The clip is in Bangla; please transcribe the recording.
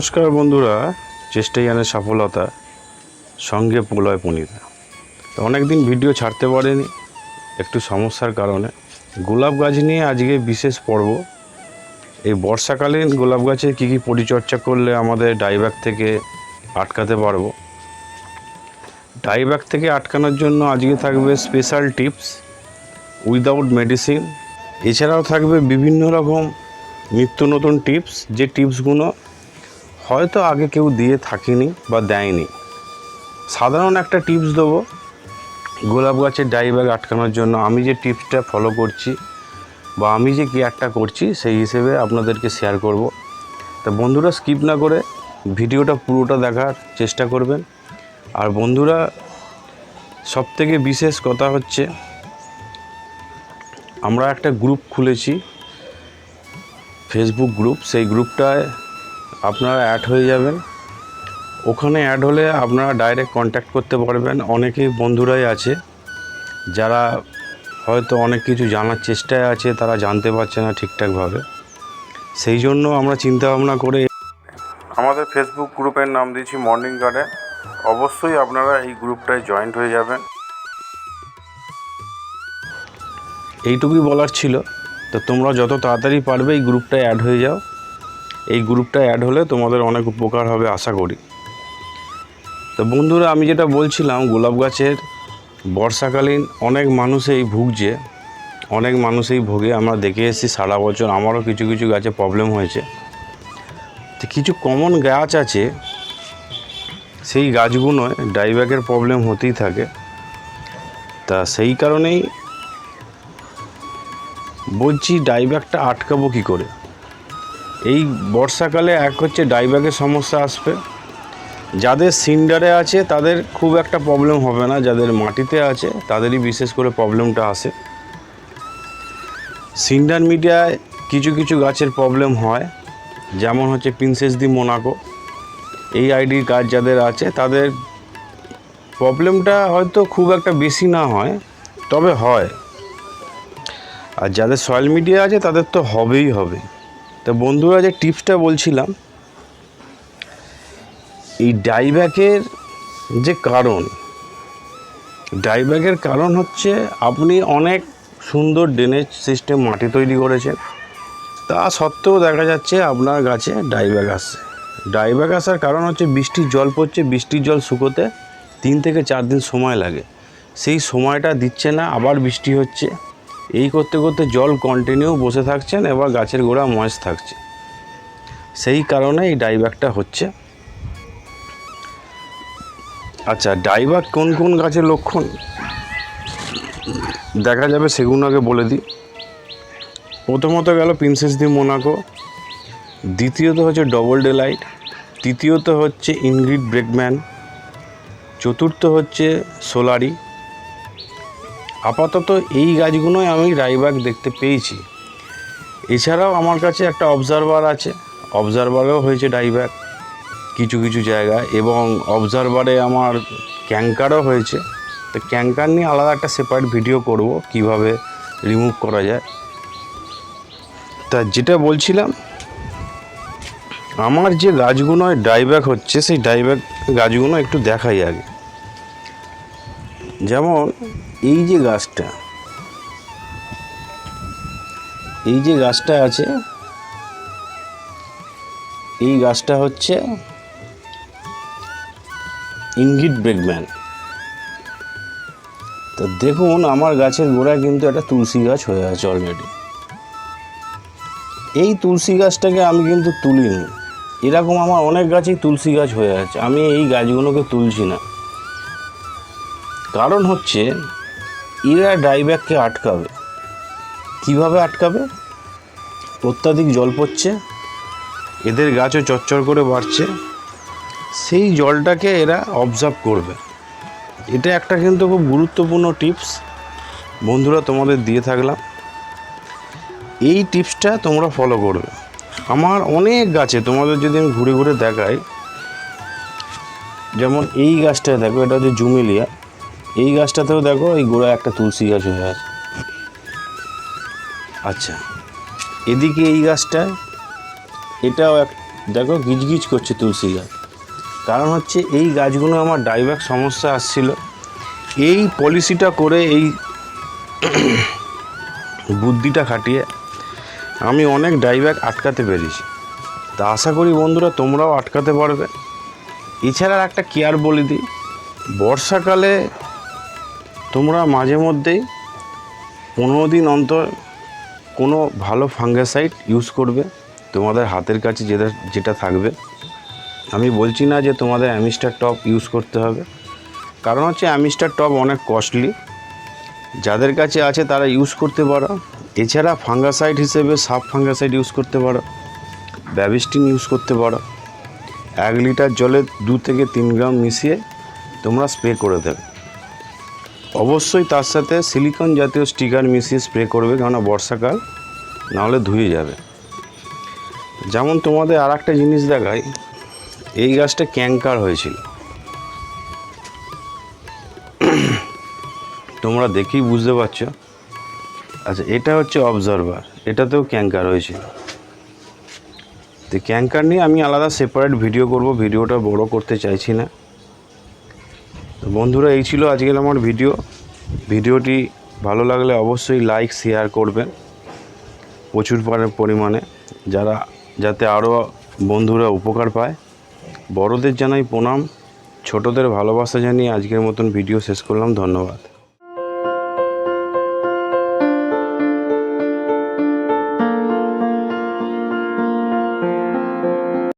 নমস্কার বন্ধুরা, চেষ্টাই জানে সফলতা, সঙ্গে প্রলয় পণিতা অনেক দিন ভিডিও ছাড়তে পারেনি, একটু সমস্যার কারণে। গোলাপ গাছ নিয়ে আজকে বিশেষ পর্ব। এই বর্ষাকালীন গোলাপ গাছের কী কী পরিচর্যা করলে আমাদের ডাইব্যাক থেকে আটকাতে পারব? ডাইব্যাক থেকে আটকানোর জন্য আজকে থাকবে স্পেশাল টিপস উইদাউট মেডিসিন এছাড়াও থাকবে বিভিন্ন রকম নিত্য নতুন টিপস যে টিপসগুলো হয়তো আগে কেউ দিয়ে থাকেনি বা দেয়নি। সাধারণ একটা টিপস দেবো, গোলাপ গাছের ডাই ব্যাগ আটকানোর জন্য। আমি যে টিপসটা ফলো করছি বা আমি যে কেয়ারটা করছি, সেই হিসেবে আপনাদেরকে শেয়ার করব। তা বন্ধুরা স্কিপ না করে ভিডিওটা পুরোটা দেখার চেষ্টা করবেন। আর বন্ধুরা, সবথেকে বিশেষ কথা হচ্ছে, আমরা একটা গ্রুপ খুলেছি ফেসবুক গ্রুপ সেই গ্রুপটায় আপনারা অ্যাড হয়ে যাবেন। ওখানে অ্যাড হলে আপনারা ডাইরেক্ট কন্ট্যাক্ট করতে পারবেন। অনেকেই বন্ধুরাই আছে যারা হয়তো অনেক কিছু জানার চেষ্টায় আছে তারা জানতে পারছে না ঠিকঠাকভাবে। সেই জন্য আমরা চিন্তা ভাবনা করে আমাদের ফেসবুক গ্রুপের নাম দিয়েছি মর্নিং গার্ডেন অবশ্যই আপনারা এই গ্রুপটায় জয়েন্ট হয়ে যাবেন। এইটুকুই বলার ছিল। তো তোমরা যত তাড়াতাড়ি পারবে এই গ্রুপটায় অ্যাড হয়ে যাও। এই গ্রুপটা অ্যাড হলে তোমাদের অনেক উপকার হবে, আশা করি। তো বন্ধুরা, আমি যেটা বলছিলাম, গোলাপ গাছের বর্ষাকালীন অনেক মানুষই ভুগছে, অনেক মানুষই ভোগে। আমরা দেখে এসেছি সারা বছর আমারও কিছু কিছু গাছে প্রবলেম হয়েছে। তো কিছু কমন গাছ আছে, সেই গাছগুলোয় ডাইব্যাকের প্রবলেম হতেই থাকে। তা সেই কারণেই বলছি ডাইব্যাকটা আটকাবো কী করে? এই বর্ষাকালে এক হচ্ছে ডাইব্যাকের সমস্যা আসবে। যাদের সিন্ডারে আছে, তাদের খুব একটা প্রবলেম হবে না। যাদের মাটিতে আছে, তাদেরই বিশেষ করে প্রবলেমটা আসে। সিন্ডার মিডিয়ায় কিছু কিছু গাছের প্রবলেম হয়, যেমন হচ্ছে প্রিন্সেস দি মোনাকো এই আইডির গাছ যাদের আছে, তাদের প্রবলেমটা হয়তো খুব একটা বেশি না হয়, তবে হয়। আর যাদের সয়েল মিডিয়া আছে, তাদের তো হবেই হবে। তো বন্ধুরা যে টিপসটা বলছিলাম, এই ডাইব্যাকের যে কারণ, ডাইব্যাকের কারণ হচ্ছে আপনি অনেক সুন্দর ড্রেনেজ সিস্টেম মাটি তৈরি করেছেন। তা সত্ত্বেও দেখা যাচ্ছে আপনার গাছে ডাইব্যাক আসছে। ডাইব্যাক আসার কারণ হচ্ছে বৃষ্টির জল পড়ছে, বৃষ্টির জল শুকোতে তিন থেকে চার দিন সময় লাগে। সেই সময়টা দিচ্ছে না, আবার বৃষ্টি হচ্ছে। এই করতে করতে জল কন্টিনিউ বসে থাকছেন, এবার গাছের গোড়া ময়েস থাকছে। সেই কারণে এই ডাইব্যাকটা হচ্ছে। আচ্ছা ডাইব্যাক কোন কোন গাছের লক্ষণ? দেখা যাবে সেগুলো আগে বলে দিই। প্রথমত গেল প্রিন্সেস দি মোনাকো দ্বিতীয়ত হচ্ছে ডবল ডেলাইট তৃতীয়ত হচ্ছে ইনগ্রিড ব্রেকম্যান চতুর্থ হচ্ছে সোলারি আপাতত এই গাছগুলোই আমি রাইবাগ দেখতে পেয়েছি। এছাড়াও আমার কাছে একটা অবজারভার আছে। অবজারভারেও হয়েছে ডাইব্যাক কিছু কিছু জায়গায় এবং অবজারভারে আমার ক্যাঙ্কারও হয়েছে। তো ক্যাঙ্কার নিয়ে আলাদা একটা সেপারেট ভিডিও করব, কীভাবে রিমুভ করা যায়। তা যেটা বলছিলাম, আমার যে গাছগুলোয় ডাইব্যাক হচ্ছে, সেই ডাইব্যাক গাছগুলো একটু দেখাই আগে। যেমন এই যে গাছটা, এই যে গাছটা আছে, এই গাছটা হচ্ছে ইঙ্গিট ব্রেকম্যান তো দেখুন, আমার গাছের গোড়ায় কিন্তু একটা তুলসী গাছ হয়ে আছে অলরেডি এই তুলসী গাছটাকে আমি কিন্তু তুলিনি। এরকম আমার অনেক গাছেই তুলসী গাছ হয়ে আছে। আমি এই গাছগুলোকে তুলছি না। কারণ হচ্ছে, এরা ডাইব্যাককে আটকাবে। কীভাবে আটকাবে? অত্যাধিক জল পড়ছে, এদের গাছও চচ্চর করে বাড়ছে, সেই জলটাকে এরা অবজার্ভ করবে। এটা একটা কিন্তু খুব গুরুত্বপূর্ণ টিপস বন্ধুরা, তোমাদের দিয়ে থাকলাম। এই টিপসটা তোমরা ফলো করবে। আমার অনেক গাছে, তোমাদের যদি আমি ঘুরে ঘুরে দেখাই, যেমন এই গাছটা দেখো, এটা হচ্ছে জুমেলিয়া। এই গাছটাতেও দেখো এই গোড়া একটা তুলসী গাছ হয়ে আছে। আচ্ছা। এদিকে এই গাছটায় এটাও এক দেখো গিজগিজ করছে তুলসী গাছ। কারণ হচ্ছে এই গাছগুলো আমার ডাইব্যাক সমস্যা আসছিল। এই পলিসিটা করে এই বুদ্ধিটা খাটিয়ে আমি অনেক ডাইব্যাক আটকাতে পেরেছি। তা আশা করি বন্ধুরা তোমরাও আটকাতে পারবে। এছাড়া আর একটা কেয়ার বলে দিই। বর্ষাকালে তোমরা মাঝে মধ্যেই পনেরো দিন অন্তর কোনো ভালো ফাঙ্গাসাইড ইউজ করবে, তোমাদের হাতের কাছে যেটা যেটা থাকবে। আমি বলছি না যে তোমাদের অ্যামিস্টার টপ ইউজ করতে হবে। কারণ হচ্ছে অ্যামিস্টার টপ অনেক কস্টলি। যাদের কাছে আছে তারা ইউজ করতে পারো। এছাড়া ফাঙ্গাসাইড হিসেবে সাব ফাঙ্গাসাইড ইউজ করতে পারো। ব্যাবিস্টিন ইউজ করতে পারো। এক লিটার জলে দু থেকে তিন গ্রাম মিশিয়ে তোমরা স্প্রে করে দেবে। অবশ্যই তার সাথে সিলিকন জাতীয় স্টিকার মিশিয়ে স্প্রে করবে কেননা বর্ষাকাল, নাহলে ধুয়ে যাবে। যেমন তোমাদের আর একটা জিনিস দেখাই, এই গাছটা ক্যাঙ্কার হয়েছিল। তোমরা দেখেই বুঝতে পারছ। আচ্ছা এটা হচ্ছে অবজারভার এটাতেও ক্যাঙ্কার হয়েছিল। তো ক্যাঙ্কার নিয়ে আমি আলাদা সেপারেট ভিডিও করব ভিডিওটা বড় করতে চাইছি না। তো বন্ধুরা, এই ছিল আজকের আমার ভিডিও। ভিডিওটি ভালো লাগলে অবশ্যই লাইক শেয়ার করবেন প্রচুর পরি- পরিমাণে। যারা, যাতে আরও বন্ধুরা উপকার পায়, বড়দের জানাই প্রণাম, ছোটদের ভালোবাসা জানিয়ে আজকের মতন ভিডিও শেষ করলাম। ধন্যবাদ।